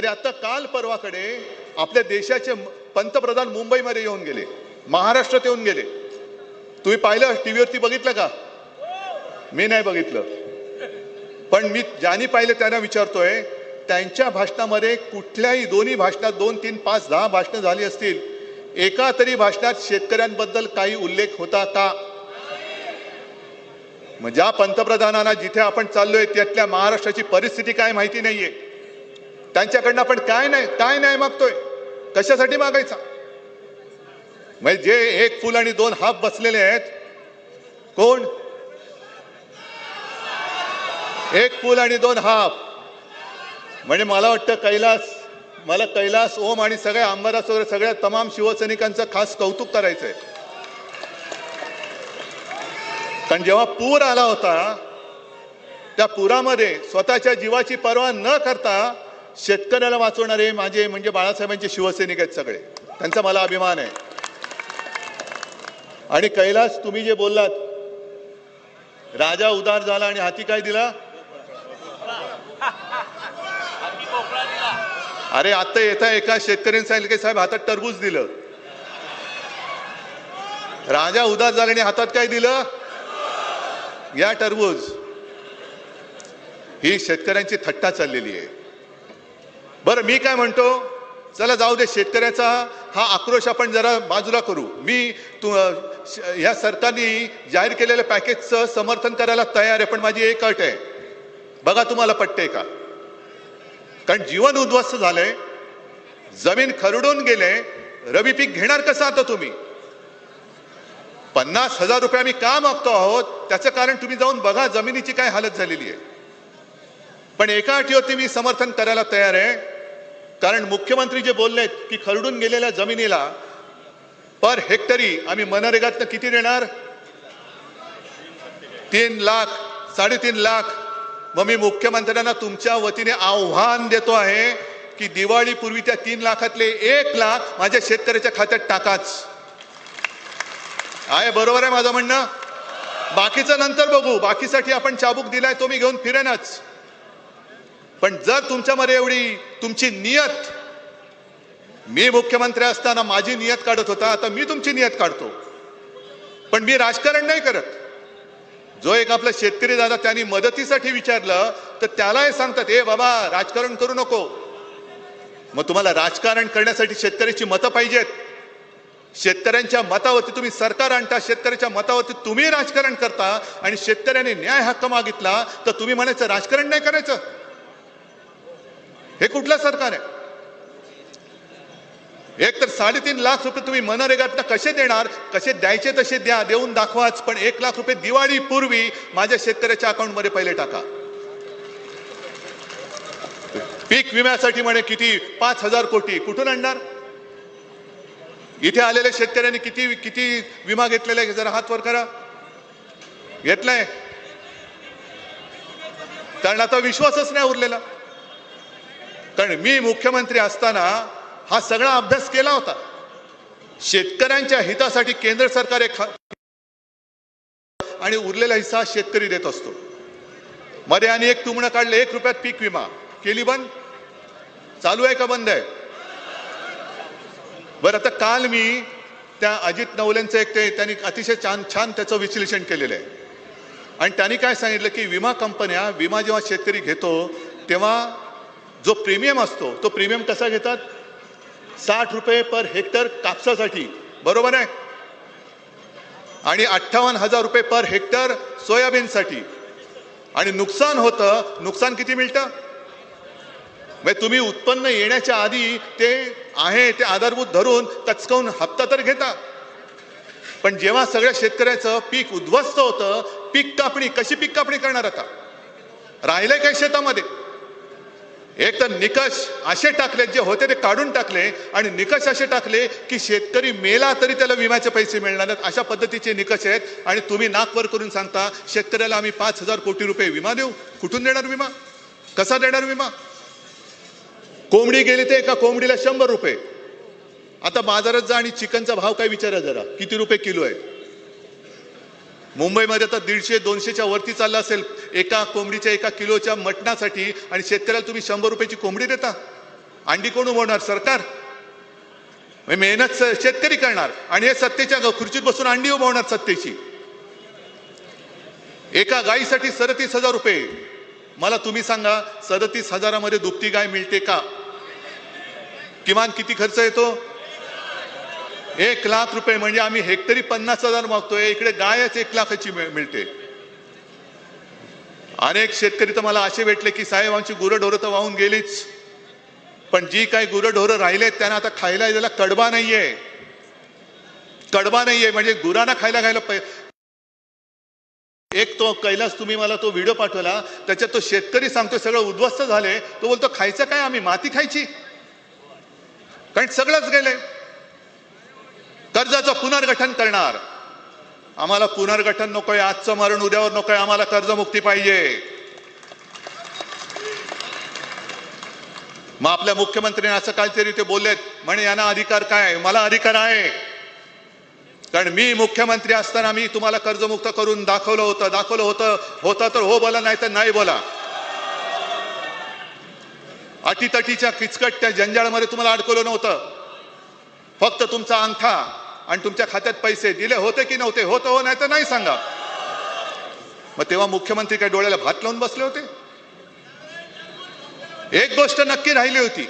तरी आता काल परवाकडे आपल्या देशाचे पंतप्रधान मुंबईमध्ये येऊन गेले महाराष्ट्रात येऊन गेले. तुम्ही पाहिलं टीव्हीवरती बघितलं का? मी नाही बघितलं. पण मी ज्यांनी पाहिलं त्यांना विचारतोय त्यांच्या भाषणामध्ये कुठल्याही दोन्ही भाषणात दोन तीन पाच दहा भाषणं झाली असतील एका तरी भाषणात शेतकऱ्यांबद्दल काही उल्लेख होता का? ज्या पंतप्रधानांना जिथे आपण चाललोय त्यातल्या महाराष्ट्राची परिस्थिती काय माहिती नाहीये. त्यांच्याकडनं आपण काय नाही काय नाही मागतोय? कशासाठी मागायचा? म्हणजे जे एक फुल आणि दोन हाफ बसलेले आहेत कोण? एक फुल आणि दोन हाफ. म्हणजे मला वाटतं कैलास मला कैलास ओम आणि सगळ्या आमदारास वगैरे सगळ्या तमाम शिवसैनिकांचं खास कौतुक करायचंय. कारण जेव्हा पूर आला होता त्या पुरामध्ये स्वतःच्या जीवाची पर्वा न करता शेतकऱ्याला वाचवणारे माझे म्हणजे बाळासाहेबांचे शिवसैनिक आहेत सगळे. त्यांचा मला अभिमान आहे. आणि कैलास तुम्ही जे बोललात राजा उदार झाला आणि हाती काय दिला? अरे आता येता एका शेतकऱ्यांनी सांगितलं की साहेब हातात टरबूज दिलं. राजा उदार झाला आणि हातात काय दिलं? या टरबूज. ही शेतकऱ्यांची थट्टा चाललेली आहे. बरं मी काय म्हणतो? चला जाऊ दे शेतकऱ्याचा हा आक्रोश आपण जरा बाजूला करू. मी तू श- सरकारने जाहीर केलेल्या पॅकेजचं समर्थन करायला तयार आहे पण माझी एक अट आहे. बघा तुम्हाला पटते का? कारण जीवन उद्ध्वस्त झालंय जमीन खरडून गेले रवी पीक घेणार कसं आता तुम्ही? पन्नास हजार रुपये आम्ही का मागतो आहोत? त्याचं कारण तुम्ही जाऊन बघा जमिनीची काय हालत झालेली आहे. पण एका अटीवरती मी समर्थन करायला तयार आहे. कारण मुख्यमंत्री जे बोलले आहेत की खरडून गेलेल्या जमिनीला पर हेक्टरी आम्ही मनरेगातनं किती देणार? तीन लाख साडेतीन लाख. मग मी मुख्यमंत्र्यांना तुमच्या वतीने आव्हान देतो आहे की दिवाळीपूर्वी त्या तीन लाखातले एक लाख माझ्या शेतकऱ्याच्या खात्यात टाकाच. आहे बरोबर आहे माझं म्हणणं? बाकीचं नंतर बघू. बाकीसाठी आपण चाबूक दिलाय तो मी घेऊन फिरेनच. पण जर तुमच्यामध्ये एवढी तुमची नियत मी मुख्यमंत्री असताना माझी नियत काढत होता आता मी तुमची नियत काढतो. पण मी राजकारण नाही करत. जो एक आपला शेतकरी दादा त्यांनी मदतीसाठी विचारलं तर त्याला हे सांगतात हे बाबा राजकारण करू नको. मग तुम्हाला राजकारण करण्यासाठी शेतकऱ्याची मतं पाहिजेत. शेतकऱ्यांच्या मतावरती तुम्ही सरकार आणता शेतकऱ्याच्या मतावरती तुम्ही राजकारण करता आणि शेतकऱ्याने न्याय हक्क मागितला तर तुम्ही म्हणायचं राजकारण नाही करायचं. हे कुठलं सरकार आहे? एक तर साडेतीन लाख रुपये तुम्ही मनरेगातनं कसे देणार? कसे द्यायचे तसे द्या देऊन दाखवाच. पण एक लाख रुपये दिवाळी पूर्वी माझ्या शेतकऱ्याच्या अकाउंटमध्ये पहिले टाका. पीक विम्यासाठी म्हणे किती? पाच हजार कोटी. कुठून आणणार? इथे आलेल्या शेतकऱ्यांनी किती किती विमा घेतलेला आहे? जरा हात वर करा. घेतलाय. कारण आता विश्वासच नाही उरलेला. कारण मी मुख्यमंत्री असताना हा सगळा अभ्यास केला होता. शेतकऱ्यांच्या हितासाठी केंद्र सरकार एक आणि उरलेला हिस्सा शेतकरी देत असतो. मध्ये आणि एक तुमणं काढलं एक रुपयात पीक विमा. केली बंद? चालू आहे का बंद आहे? बरं आता काल मी त्या अजित नवलेंचं एक ते त्यांनी अतिशय छान छान त्याचं विश्लेषण केलेलं आहे. आणि त्यांनी काय सांगितलं की विमा कंपन्या विमा जेव्हा शेतकरी घेतो तेव्हा जो प्रीमियम असतो तो प्रीमियम कसा घेतात? साठ रुपये पर हेक्टर कापसासाठी. बरोबर आहे? आणि अठ्ठावन्न हजार रुपये पर हेक्टर सोयाबीनसाठी. आणि नुकसान होतं नुकसान किती मिळतं? म्हणजे तुम्ही उत्पन्न येण्याच्या आधी ते आहे ते आधारभूत धरून कचकावून हप्ता तर घेता. पण जेव्हा सगळ्या शेतकऱ्याचं पीक उद्ध्वस्त होतं पीक कापणी कशी पीक कापणी करणार आता? राहिलंय काय शेतामध्ये? एक तर निकष असे टाकले जे होते ते काढून टाकले आणि निकष असे टाकले की शेतकरी मेला तरी त्याला विम्याचे पैसे मिळणार आहेत अशा पद्धतीचे निकष आहेत आणि तुम्ही नाकवर करून सांगता शेतकऱ्याला आम्ही पाच हजार कोटी रुपये विमा देऊ. कुठून देणार विमा? कसा देणार विमा? कोंबडी गेली ते एका कोंबडीला शंभर रुपये. आता बाजारात जा आणि चिकनचा भाव काय विचारा जरा. किती रुपये किलो आहे? मुंबईमध्ये तर दीडशे दोनशेच्या वरती चालला असेल. एका कोंबडीच्या एका किलोच्या मटणासाठी आणि शेतकऱ्याला तुम्ही शंभर रुपयाची कोंबडी देता. अंडी कोण उभवणार सरकार. म्हणजे मेहनत स- शेतकरी करणार. आणि हे सत्तेच्या ग- खुर्चीत बसून अंडी उभवणार सत्तेची. एका गायीसाठी सदतीस हजार रुपये. मला तुम्ही सांगा सदतीस हजारामध्ये दुभती गाय मिळते का? किमान किती खर्च येतो? एक लाख रुपये म्हणजे आम्ही हेक्टरी पन्नास हजार मागतोय इकडे गायच एक लाखाची मिळते. अनेक शेतकरी तर मला असे भेटले की साहेब आमची गुरंढोरं तर वाहून गेलीच. पण जी काही गुरंढोरं राहिलेत त्यांना आता खायला त्याला कडबा नाहीये. कडबा नाहीये म्हणजे गुरांना खायला खायला पाहिजे एक तो कैलास तुम्ही मला तो व्हिडिओ पाठवला त्याच्यात तो शेतकरी सांगतो सगळं उद्ध्वस्त झाले तो बोलतो खायचं काय आम्ही? माती खायची. कारण सगळंच गेले कर्जाचं पुनर्गठन करणार. आम्हाला पुनर्गठन नकोय आजचं मरण उद्यावर नकोय आम्हाला कर्जमुक्ती पाहिजे. मग आपल्या मुख्यमंत्र्यांनी असं काहीतरी ते बोललेत म्हणे यांना अधिकार काय मला अधिकार आहे. कारण मी मुख्यमंत्री असताना मी तुम्हाला कर्जमुक्त करून दाखवलं होतं दाखवलं होतं होतं तर हो बोला नाही तर नाही बोला. अटीतटीच्या किचकट त्या जंजाळामध्ये तुम्हाला अडकवलं नव्हतं. फक्त तुमचा अंगठा. आणि तुमच्या खात्यात पैसे दिले होते की नव्हते होतं हो नाही तर नाही सांगा. मग तेव्हा मुख्यमंत्री काय डोळ्याला भात लावून बसले होते? एक गोष्ट नक्की राहिली होती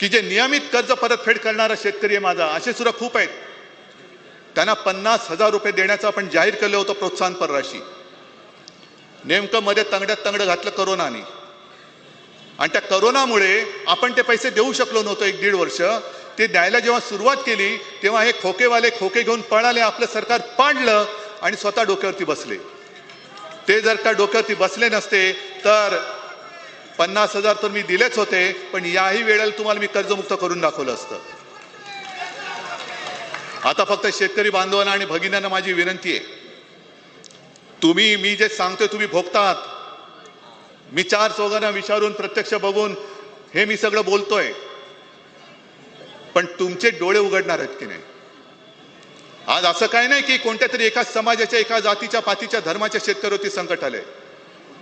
की जे नियमित कर्ज परतफेड करणारा शेतकरी आहे माझा असे सुद्धा खूप आहेत. त्यांना पन्नास हजार रुपये देण्याचं आपण जाहीर केलं होतं प्रोत्साहनपर राशी नेमकं मध्ये तंगड्यात तंगडं घातलं करोनाने. आणि त्या करोनामुळे आपण ते पैसे देऊ शकलो नव्हतो एक दीड वर्ष ते द्यायला जेव्हा सुरुवात केली तेव्हा हे खोकेवाले खोके घेऊन पळाले आपलं सरकार पाडलं आणि स्वतः डोक्यावरती बसले. ते जर का डोक्यावरती बसले नसते तर पन्नास हजार तर मी दिलेच होते पण याही वेळेला तुम्हाला मी कर्जमुक्त करून दाखवलं असतं. आता फक्त शेतकरी बांधवांना आणि भगिन्यांना माझी विनंती आहे. तुम्ही मी जे सांगतोय तुम्ही भोगतात. मी चार चौघांना विचारून प्रत्यक्ष बघून हे मी सगळं बोलतोय. पण तुमचे डोळे उघडणार आहेत की नाही? आज असं काय नाही की कोणत्या तरी एका समाजाच्या एका जातीच्या पातीच्या धर्माच्या शेतकऱ्यावरती संकट आले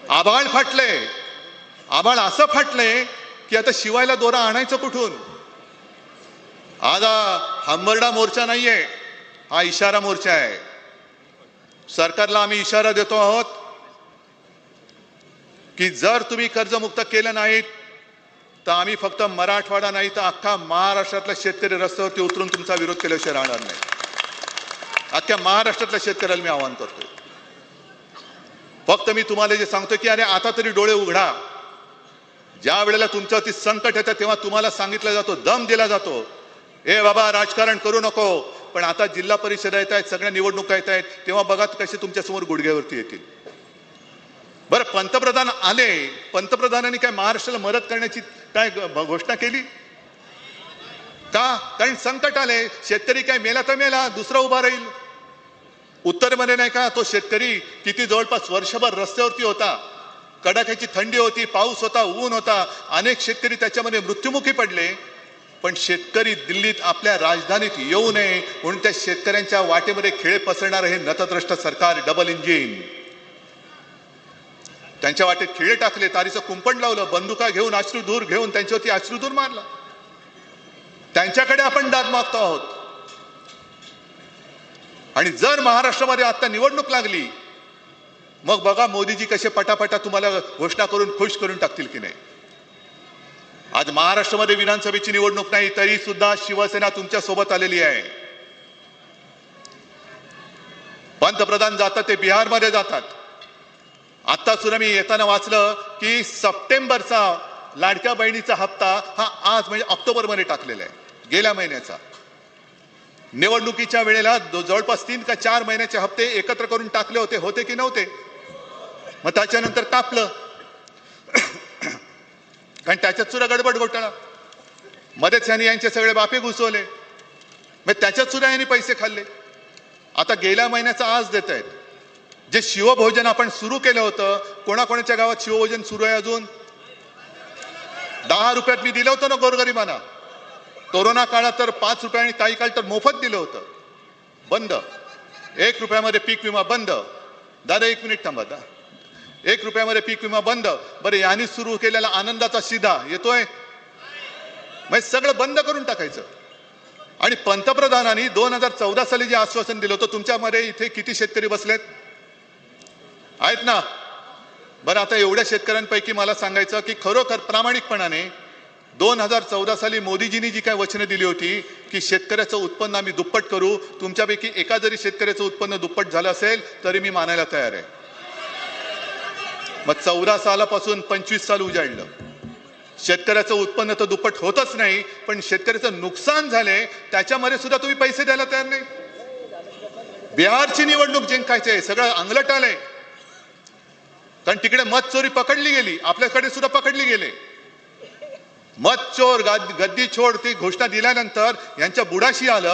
आभाळ फाटले आभाळ असं फाटले की आता शिवायला दोरा आणायचं कुठून? आज हंबरडा मोर्चा नाहीये हा इशारा मोर्चा आहे. सरकारला आम्ही इशारा देतो आहोत की जर तुम्ही कर्जमुक्त केलं नाहीत तर आम्ही फक्त मराठवाडा नाही तर अख्खा महाराष्ट्रातला शेतकरी रस्त्यावरती उतरून तुमचा विरोध केल्याशिवाय राहणार नाही. अख्ख्या महाराष्ट्रातल्या शेतकऱ्याला मी आवाहन करतोय. फक्त मी तुम्हाला जे सांगतो की अरे आता तरी डोळे उघडा. ज्या वेळेला तुमच्यावरती संकट येतं तेव्हा तुम्हाला सांगितलं जातो दम दिला जातो. ए बाबा राजकारण करू नको. पण आता जिल्हा परिषद येत आहेत सगळ्या निवडणुका येत आहेत तेव्हा बघा कसे तुमच्यासमोर गुडघ्यावरती येतील. बरं पंतप्रधान आले. पंतप्रधानांनी काय महाराष्ट्राला मदत करण्याची काय घोषणा केली? का? कारण संकट आले शेतकरी काय मेला तर मेला दुसरा उभा राहील. उत्तरमध्ये नाही का तो शेतकरी किती जवळपास वर्षभर रस्त्यावरती होता. कडाक्याची थंडी होती पाऊस होता ऊन होता. अनेक शेतकरी त्याच्यामध्ये मृत्युमुखी पडले. पण शेतकरी दिल्लीत आपल्या राजधानीत येऊ नये म्हणून त्या शेतकऱ्यांच्या वाटेमध्ये खेळ पसरणारं हे नतद्रष्ट सरकार डबल इंजिन. त्यांच्या वाटेत खिळे टाकले तारीचं कुंपण लावलं बंदुका घेऊन अश्रुधूर घेऊन त्यांच्यावरती अश्रुधूर मारला. त्यांच्याकडे आपण दाद मागतो आहोत. आणि जर महाराष्ट्रामध्ये आता निवडणूक लागली मग बघा मोदीजी कसे पटापटा तुम्हाला घोषणा करून खुश करून टाकतील की नाही. आज महाराष्ट्रामध्ये विधानसभेची निवडणूक नाही तरी सुद्धा शिवसेना तुमच्यासोबत आलेली आहे. पंतप्रधान जातात ते बिहारमध्ये जातात. आता सुद्धा मी येताना वाचलं की सप्टेंबरचा लाडक्या बहिणीचा हप्ता हा आज म्हणजे ऑक्टोबरमध्ये टाकलेला आहे गेल्या महिन्याचा. निवडणुकीच्या वेळेला जवळपास तीन का चार महिन्याचे हप्ते एकत्र करून टाकले होते होते की नव्हते? मग त्याच्यानंतर कापलं. कारण त्याच्यात सुद्धा गडबड घोटाळा. मध्येच यांनी यांचे सगळे बापे घुसवले. मग त्याच्यात सुद्धा यांनी पैसे खाल्ले. आता गेल्या महिन्याचा आज देत आहेत जे शिवभोजन आपण सुरू केलं होतं कोणाकोणाच्या गावात शिवभोजन सुरू आहे अजून? दहा रुपयात मी दिलं होतं ना गोरगरिबांना. कोरोना काळात तर पाच रुपये आणि काही काळ तर मोफत दिलं होतं. बंद. एक रुपयामध्ये पीक विमा बंद. दादा एक मिनिट थांबा दा. एक रुपयामध्ये पीक विमा बंद. बरं यांनी सुरू केलेला आनंदाचा शिधा येतोय? म्हणजे सगळं बंद करून टाकायचं. आणि पंतप्रधानांनी दोन हजार चौदा साली जे आश्वासन दिलं होतं तुमच्यामध्ये इथे किती शेतकरी बसलेत? आहेत ना? बरं आता एवढ्या शेतकऱ्यांपैकी मला सांगायचं की खरोखर प्रामाणिकपणाने दोन हजार चौदा साली मोदीजींनी जी काय वचनं दिली होती की शेतकऱ्याचं उत्पन्न आम्ही दुप्पट करू तुमच्यापैकी एका जरी शेतकऱ्याचं उत्पन्न दुप्पट झालं असेल तरी मी मानायला तयार आहे. मग चौदा सालापासून पंचवीस साल उजाडलं. शेतकऱ्याचं उत्पन्न तर दुप्पट होतच नाही पण शेतकऱ्याचं नुकसान झालंय त्याच्यामध्ये सुद्धा तुम्ही पैसे द्यायला तयार नाही. बिहारची निवडणूक जिंकायची आहे सगळं अंगलट आलंय. कारण तिकडे मत चोरी पकडली गेली. आपल्याकडे सुद्धा पकडली गेले. मत चोर गद्दी छोड ती घोषणा दिल्यानंतर यांच्या बुडाशी आलं.